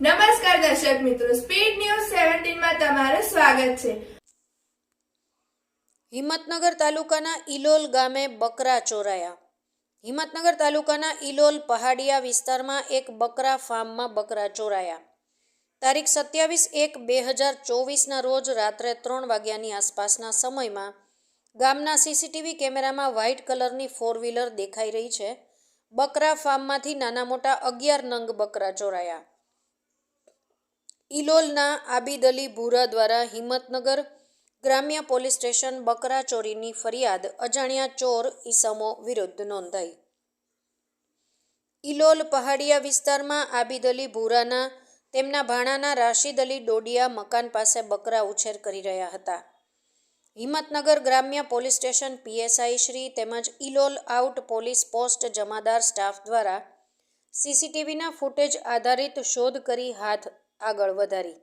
નમસ્કાર દર્શક મિત્રો સ્પીડ ન્યૂઝ સેવન્ટીનમાં તમારું સ્વાગત છે. હિંમતનગર તાલુકાના ઇલોલ ગામે બકરા ચોરાયા. હિંમતનગર તાલુકાના ઇલોલ પહાડિયા વિસ્તારમાં એક બકરા ફાર્મમાં બકરા ચોરાયા. તારીખ સત્યાવીસ એક બે હજાર ચોવીસના રોજ રાત્રે ત્રણ વાગ્યાની આસપાસના સમયમાં ગામના સીસીટીવી કેમેરામાં વ્હાઇટ કલરની ફોર વ્હીલર દેખાઈ રહી છે. બકરા ફાર્મમાંથી નાના મોટા અગિયાર નંગ બકરા ચોરાયા. ઇલોલના આબિદ અલી ભૂરા દ્વારા હિંમતનગર ગ્રામ્ય પોલીસ સ્ટેશન બકરા ચોરીની ફરિયાદ, અજાણ્યા ચોર ઈસમો વિરુદ્ધ નોંધાઈ. ઇલોલ પહાડિયા વિસ્તારમાં આબિદ અલી ભૂરાના તેમના ભાણાના રાશિદ અલી ડોડિયા મકાન પાસે બકરા ઉછેર કરી રહ્યા હતા. હિંમતનગર ગ્રામ્ય પોલીસ સ્ટેશન પીએસઆઈ શ્રી તેમજ ઇલોલ આઉટ પોલીસ પોસ્ટ જમાદાર સ્ટાફ દ્વારા સીસીટીવીના ફૂટેજ આધારિત શોધ કરી હાથ આગળ વધારી.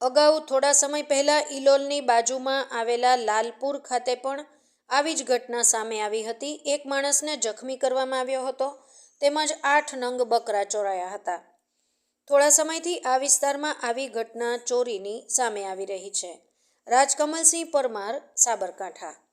અગાઉ થોડા સમય પહેલાં ઇલોલની બાજુમાં આવેલા લાલપુર ખાતે પણ આવી જ ઘટના સામે આવી હતી. એક માણસને જખમી કરવામાં આવ્યો હતો. તેમજ આઠ નંગ બકરા ચોરાયા હતા. થોડા સમયથી આ વિસ્તારમાં આવી ઘટના ચોરીની સામે આવી રહી છે. રાજકમલસિંહ પરમાર, સાબરકાંઠા.